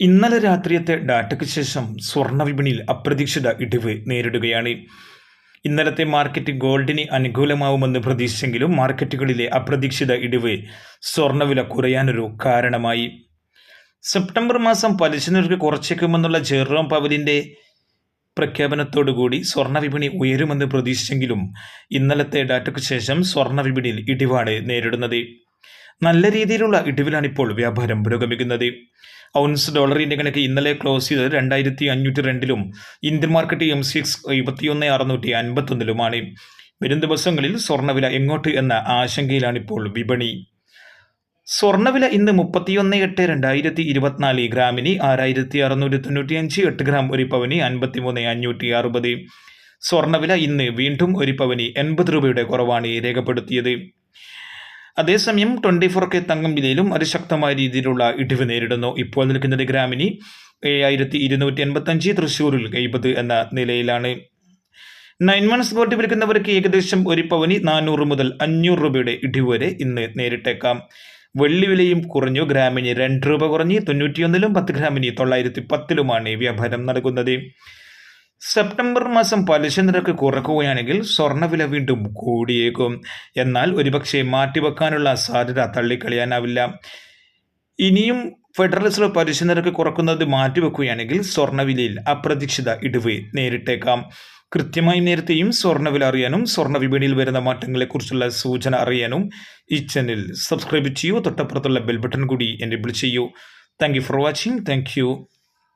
ഇന്നലെ രാത്രിയത്തെ ഡാറ്റയ്ക്ക് ശേഷം സ്വർണ വിപണിയിൽ അപ്രതീക്ഷിത ഇടിവ് നേരിടുകയാണ്. ഇന്നലത്തെ മാർക്കറ്റ് ഗോൾഡിന് അനുകൂലമാവുമെന്ന് പ്രതീക്ഷിച്ചെങ്കിലും മാർക്കറ്റുകളിലെ അപ്രതീക്ഷിത ഇടിവ് സ്വർണവില കുറയാനൊരു കാരണമായി. സെപ്റ്റംബർ മാസം പലിശ നിരക്ക് കുറച്ചേക്കുമെന്നുള്ള ജെറോം പവലിന്റെ പ്രഖ്യാപനത്തോടുകൂടി സ്വർണ വിപണി ഉയരുമെന്ന് പ്രതീക്ഷിച്ചെങ്കിലും ഇന്നലത്തെ ഡാറ്റയ്ക്ക് ശേഷം സ്വർണ വിപണിയിൽ ഇടിവാണ് നേരിടുന്നത്. നല്ല രീതിയിലുള്ള ഇടിവിലാണ് ഇപ്പോൾ വ്യാപാരം പുരോഗമിക്കുന്നത്. ഔൺസ് ഡോളറിന്റെ കണക്ക് ഇന്നലെ ക്ലോസ് ചെയ്തത് രണ്ടായിരത്തി അഞ്ഞൂറ്റി രണ്ടിലും Indian market M C X ഇരുപത്തിയൊന്ന് അറുന്നൂറ്റി അൻപത്തൊന്നിലുമാണ് വരും ദിവസങ്ങളിൽ സ്വർണവില എങ്ങോട്ട് എന്ന ആശങ്കയിലാണ് ഇപ്പോൾ വിപണി. സ്വർണവില ഇന്ന് മുപ്പത്തിയൊന്ന് എട്ട് രണ്ടായിരത്തി ഇരുപത്തിനാല് ഗ്രാമിന് ആറായിരത്തി അറുന്നൂറ്റി തൊണ്ണൂറ്റി അഞ്ച് എട്ട് ഗ്രാം ഒരു പവന് അൻപത്തിമൂന്ന് അഞ്ഞൂറ്റി അറുപത് സ്വർണവില ഇന്ന് വീണ്ടും ഒരു പവന് എൺപത് രൂപയുടെ കുറവാണ് രേഖപ്പെടുത്തിയത്. അതേസമയം ട്വന്റി ഫോർ കെ തങ്കം വിലയിലും അതിശക്തമായ രീതിയിലുള്ള ഇടിവ് നേരിടുന്നു. ഇപ്പോൾ നിൽക്കുന്നത് ഗ്രാമിനി ഏഴായിരത്തി ഇരുന്നൂറ്റി എൺപത്തഞ്ച് തൃശ്ശൂരിൽ എഴുപത് എന്ന നിലയിലാണ്. നയൻ മന്ത്സ് ഗോൾഡ് വിൽക്കുന്നവർക്ക് ഏകദേശം ഒരു പവനി നാനൂറ് മുതൽ അഞ്ഞൂറ് രൂപയുടെ ഇടിവ് വരെ ഇന്ന് നേരിട്ടേക്കാം. വെള്ളി വിലയും കുറഞ്ഞു. ഗ്രാമിന് രണ്ട് രൂപ കുറഞ്ഞ് തൊണ്ണൂറ്റിയൊന്നിലും പത്ത് ഗ്രാമിന് തൊള്ളായിരത്തി പത്തിലുമാണ് വ്യാപാരം നടക്കുന്നത്. സെപ്റ്റംബർ മാസം പലിശ നിരക്ക് കുറക്കുകയാണെങ്കിൽ സ്വർണവില വീണ്ടും കൂടിയേക്കും. എന്നാൽ ഒരുപക്ഷെ മാറ്റിവെക്കാനുള്ള സാധ്യത തള്ളിക്കളയാനാവില്ല. ഇനിയും ഫെഡറൽ റിസർവ് പലിശ നിരക്ക് കുറക്കുന്നത് മാറ്റിവെക്കുകയാണെങ്കിൽ സ്വർണവിലയിൽ അപ്രതീക്ഷിത ഇടിവ് നേരിട്ടേക്കാം. കൃത്യമായി നേരത്തെയും സ്വർണവില അറിയാനും സ്വർണ വിപണിയിൽ വരുന്ന മാറ്റങ്ങളെക്കുറിച്ചുള്ള സൂചന അറിയാനും ഈ ചാനൽ സബ്സ്ക്രൈബ് ചെയ്യൂ. തൊട്ടപ്പുറത്തുള്ള ബെൽ ബട്ടൺ കൂടി എനേബിൾ ചെയ്യൂ. Thank you for watching thank